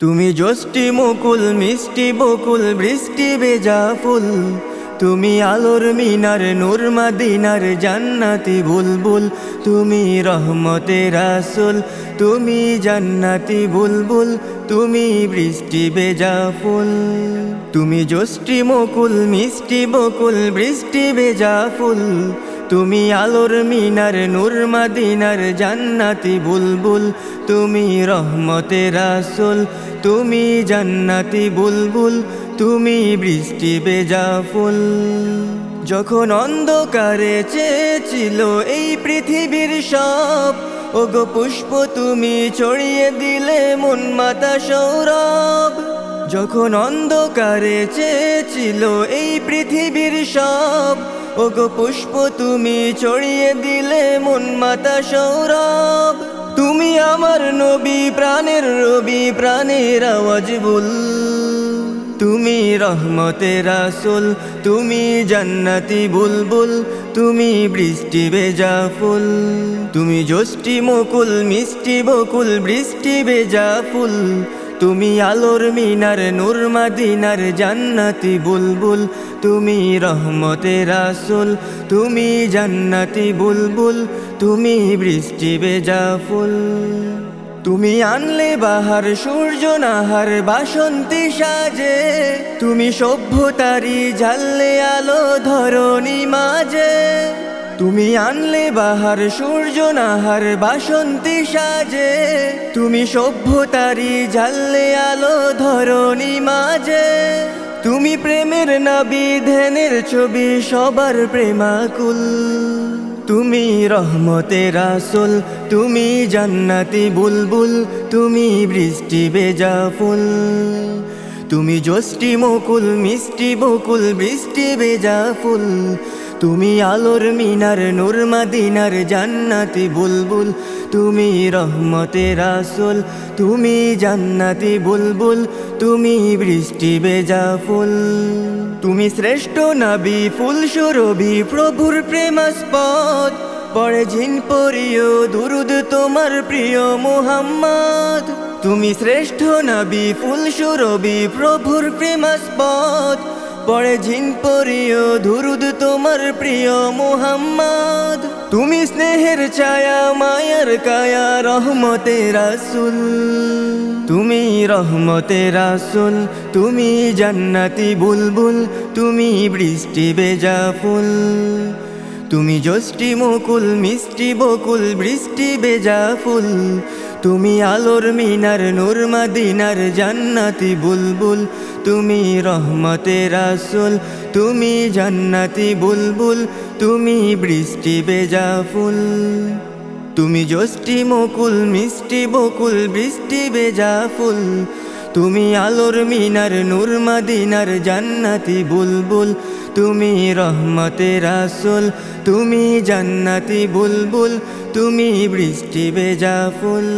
তুমি যষ্টি মুকুল, মিষ্টি বকুল, বৃষ্টি বেজা ফুল। তুমি আলোর মিনার, নূর মাদিনার জান্নাতি বুলবুল। তুমি রহমতে আসল, তুমি জান্নাতি বুলবুল। তুমি বৃষ্টি বেজা ফুল। তুমি যষ্টি মুকুল, মিষ্টি বকুল, বৃষ্টি বেজা ফুল। তুমি আলোর মিনার, নূর মাদিনার জান্নাতি বুলবুল। তুমি রহমতের আসল তুমি জান্নাতি বুলবুল। তুমি বৃষ্টি বেজা ফুল। যখন অন্ধকারে চেয়েছিল এই পৃথিবীর সব, ওগো পুষ্প তুমি ছড়িয়ে দিলে মন মাতা সৌরভ। যখন অন্ধকারে চেয়েছিল এই পৃথিবীর সব ওগো পুষ্প, তুমি ছড়িয়ে দিলে মন মাতা সৌরভ। তুমি আমার নবী, প্রাণের রবি, প্রাণের আওয়াজ বল। তুমি রহমতের আসল, তুমি জান্নাতি বুলবুল, তুমি বৃষ্টি বেজা ফুল। তুমি যষ্টি মুকুল, মিষ্টি বকুল, বৃষ্টি বেজা ফুল। তুমি আলোর মিনার, নূর মাদিনার জান্নাতি বুলবুল। তুমি রহমতের রাসুল, তুমি জান্নাতি বুলবুল। তুমি বৃষ্টি বেজা ফুল। তুমি আনলে বাহার, সূর্য নাহার, বাসন্তী সাজে। তুমি সভ্যতারি ঝাললে আলো, ধরণী মাঝে। তুমি আনলে বাহার, সূর্য নাহার, বাসন্তী সাজে। তুমি সভ্যতারি ঝাললে আলো ধরণী মাঝে। তুমি প্রেমের নাবি, ধ্যানের ছবি, সবার প্রেমাকুল। তুমি রহমতের আসল তুমি জান্নাতি বুলবুল, তুমি বৃষ্টি বেজা ফুল। তুমি যষ্টি মুকুল, মিষ্টি বকুল, বৃষ্টি বেজা ফুল। তুমি আলোর মিনার, নূর মাদিনার জান্নাতি বুলবুল। তুমি রহমতের আসল, তুমি জান্নাতি বুলবুল। তুমি বৃষ্টি বেজা ফুল। তুমি শ্রেষ্ঠ নাবি ফুল সুরভি প্রভুর প্রেমাস্পদ। পড়ে ঝিন পরিয় দুরুদ তোমার প্রিয় মোহাম্মদ। তুমি শ্রেষ্ঠ নাবি ফুল সুরভি প্রভুর প্রেমাস্পদ। পড়ে ঝিন পরিয় দুরুদ তোমার প্রিয় মোহাম্মদ। তুমি স্নেহের ছায়া, মায়ার কায়া রহমতের রাসুল। তুমি রহমতে রাসুল, তুমি জান্নাতি বুলবুল, তুমি বৃষ্টি বেজা ফুল। তুমি যষ্টি মুকুল, মিষ্টি বকুল, বৃষ্টি বেজা ফুল। তুমি আলোর মিনার, নূর মাদিনার জান্নাতি বুলবুল। তুমি রহমতে রাসুল, তুমি জান্নাতি বুলবুল, তুমি বৃষ্টি বেজা ফুল। তুমি যষ্টি মুকুল, মিষ্টি বকুল, বৃষ্টি বেজা ফুল। তুমি আলোর মিনার, নূর মাদিনার জান্নাতি বুলবুল। তুমি রহমতে রাসুল, তুমি জান্নাতি বুলবুল, তুমি বৃষ্টি বেজা ফুল।